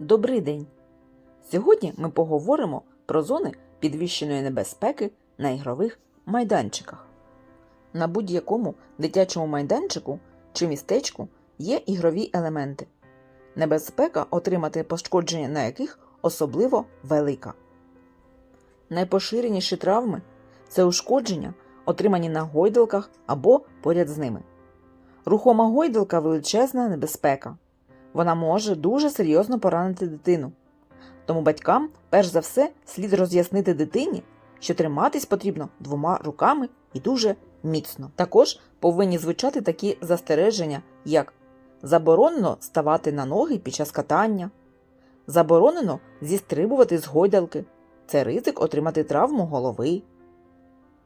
Добрий день! Сьогодні ми поговоримо про зони підвищеної небезпеки на ігрових майданчиках. На будь-якому дитячому майданчику чи містечку є ігрові елементи, небезпека отримати пошкодження на яких особливо велика. Найпоширеніші травми це ушкодження, отримані на гойдалках або поряд з ними. Рухома гойдалка величезна небезпека. Вона може дуже серйозно поранити дитину. Тому батькам, перш за все, слід роз'яснити дитині, що триматись потрібно двома руками і дуже міцно. Також повинні звучати такі застереження, як заборонено ставати на ноги під час катання, заборонено зістрибувати з гойдалки, це ризик отримати травму голови.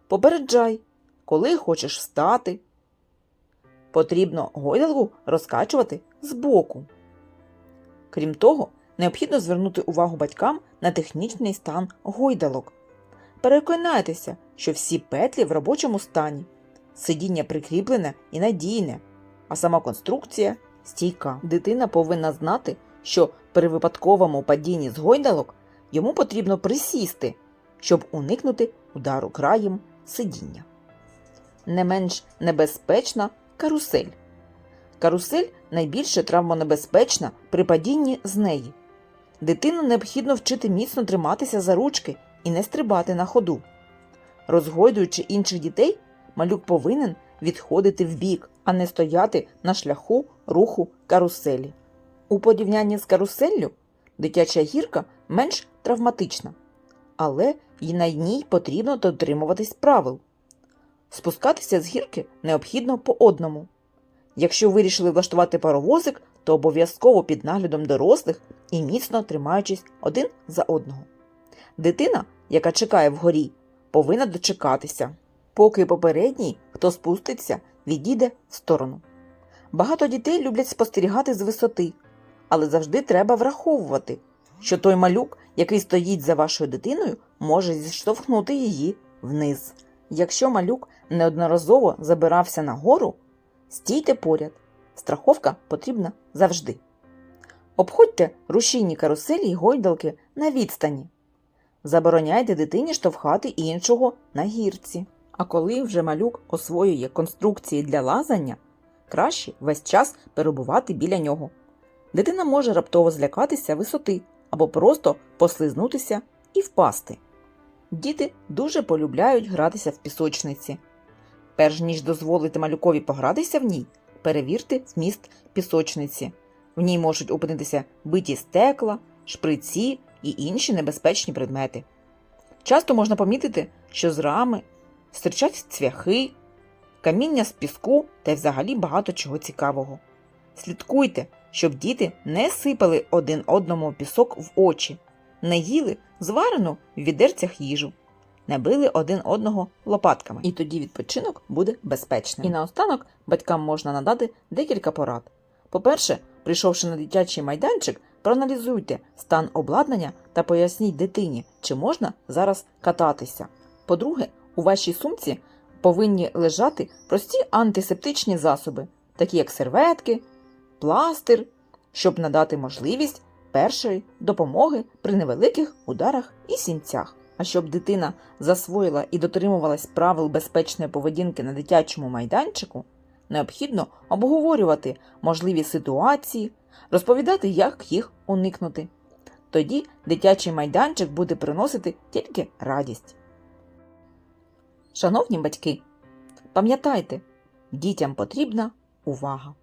Попереджай, коли хочеш встати. Потрібно гойдалку розкачувати збоку. Крім того, необхідно звернути увагу батькам на технічний стан гойдалок. Переконайтеся, що всі петлі в робочому стані, сидіння прикріплене і надійне, а сама конструкція стійка. Дитина повинна знати, що при випадковому падінні з гойдалок йому потрібно присісти, щоб уникнути удару краєм сидіння. Не менш небезпечна карусель. Карусель найбільше травмонебезпечна при падінні з неї. Дитину необхідно вчити міцно триматися за ручки і не стрибати на ходу. Розгойдуючи інших дітей, малюк повинен відходити вбік, а не стояти на шляху руху каруселі. У порівнянні з каруселлю дитяча гірка менш травматична, але й на ній потрібно дотримуватись правил. Спускатися з гірки необхідно по одному. Якщо вирішили влаштувати паровозик, то обов'язково під наглядом дорослих і міцно тримаючись один за одного. Дитина, яка чекає вгорі, повинна дочекатися, поки попередній, хто спуститься, відійде в сторону. Багато дітей люблять спостерігати з висоти, але завжди треба враховувати, що той малюк, який стоїть за вашою дитиною, може зіштовхнути її вниз. Якщо малюк неодноразово забирався на гору, стійте поряд. Страховка потрібна завжди. Обходьте рушійні каруселі й гойдалки на відстані. Забороняйте дитині штовхати іншого на гірці. А коли вже малюк освоює конструкції для лазання, краще весь час перебувати біля нього. Дитина може раптово злякатися висоти або просто послизнутися і впасти. Діти дуже полюбляють гратися в пісочниці. Перш ніж дозволити малюкові погратися в ній, перевірте вміст пісочниці. В ній можуть опинитися биті стекла, шприці і інші небезпечні предмети. Часто можна помітити, що з рами стирчать цвяхи, каміння з піску та й взагалі багато чого цікавого. Слідкуйте, щоб діти не сипали один одному пісок в очі, не їли зварену в відерцях їжу, не били один одного лопатками. І тоді відпочинок буде безпечним. І наостанок батькам можна надати декілька порад. По-перше, прийшовши на дитячий майданчик, проаналізуйте стан обладнання та поясніть дитині, чи можна зараз кататися. По-друге, у вашій сумці повинні лежати прості антисептичні засоби, такі як серветки, пластир, щоб надати можливість першої допомоги при невеликих ударах і сінцях. А щоб дитина засвоїла і дотримувалась правил безпечної поведінки на дитячому майданчику, необхідно обговорювати можливі ситуації, розповідати, як їх уникнути. Тоді дитячий майданчик буде приносити тільки радість. Шановні батьки, пам'ятайте, дітям потрібна увага.